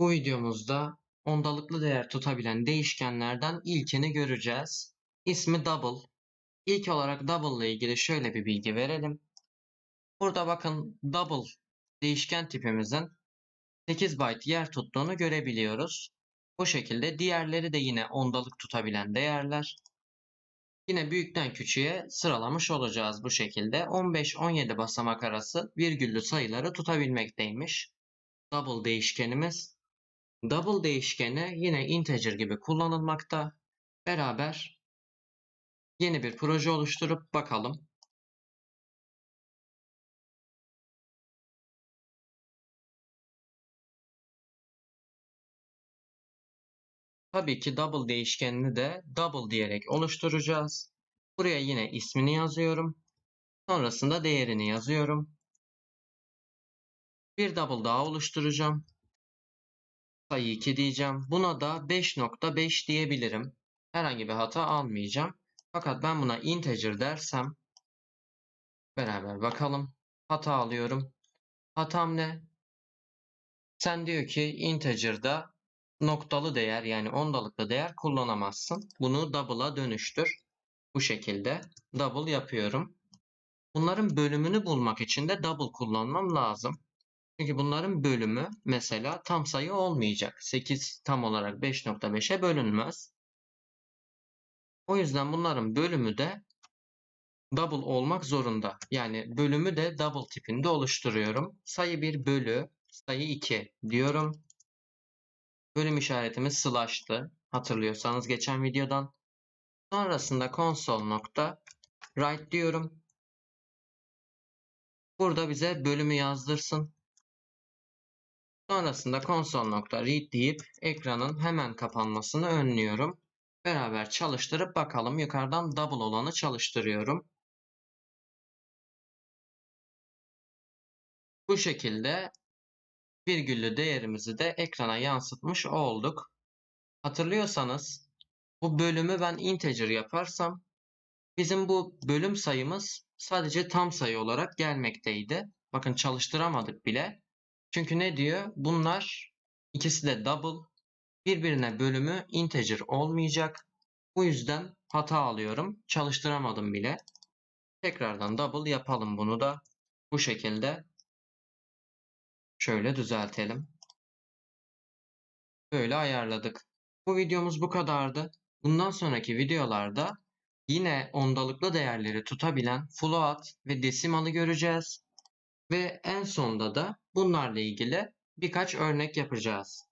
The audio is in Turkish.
Bu videomuzda ondalıklı değer tutabilen değişkenlerden ilkini göreceğiz. İsmi double. İlk olarak double ile ilgili şöyle bir bilgi verelim. Burada bakın double değişken tipimizin 8 byte yer tuttuğunu görebiliyoruz. Bu şekilde diğerleri de yine ondalık tutabilen değerler. Yine büyükten küçüğe sıralamış olacağız bu şekilde. 15-17 basamak arası virgüllü sayıları tutabilmekteymiş. Double değişkenimiz. Double değişkeni yine integer gibi kullanılmakta. Beraber yeni bir proje oluşturup bakalım. Tabii ki double değişkenini de double diyerek oluşturacağız. Buraya yine ismini yazıyorum. Sonrasında değerini yazıyorum. Bir double daha oluşturacağım. Sayı 2 diyeceğim. Buna da 5.5 diyebilirim. Herhangi bir hata almayacağım. Fakat ben buna integer dersem beraber bakalım. Hata alıyorum. Hatam ne? Sen diyor ki integer'da noktalı değer yani ondalıklı değer kullanamazsın. Bunu double'a dönüştür. Bu şekilde double yapıyorum. Bunların bölümünü bulmak için de double kullanmam lazım. Çünkü bunların bölümü mesela tam sayı olmayacak. 8 tam olarak 5.5'e bölünmez. O yüzden bunların bölümü de double olmak zorunda. Yani bölümü de double tipinde oluşturuyorum. Sayı 1 bölü sayı 2 diyorum. Bölüm işaretimiz slash'tı. Hatırlıyorsanız geçen videodan. Sonrasında console nokta write diyorum. Burada bize bölümü yazdırsın. Sonrasında console.read deyip ekranın hemen kapanmasını önlüyorum. Beraber çalıştırıp bakalım. Yukarıdan double olanı çalıştırıyorum. Bu şekilde virgüllü değerimizi de ekrana yansıtmış olduk. Hatırlıyorsanız bu bölümü ben integer yaparsam bizim bu bölüm sayımız sadece tam sayı olarak gelmekteydi. Bakın çalıştıramadık bile. Çünkü ne diyor? Bunlar ikisi de double. Birbirine bölümü integer olmayacak. Bu yüzden hata alıyorum. Çalıştıramadım bile. Tekrardan double yapalım bunu da. Bu şekilde. Şöyle düzeltelim. Böyle ayarladık. Bu videomuz bu kadardı. Bundan sonraki videolarda yine ondalıklı değerleri tutabilen float ve desimalı göreceğiz. Ve en sonda da bunlarla ilgili birkaç örnek yapacağız.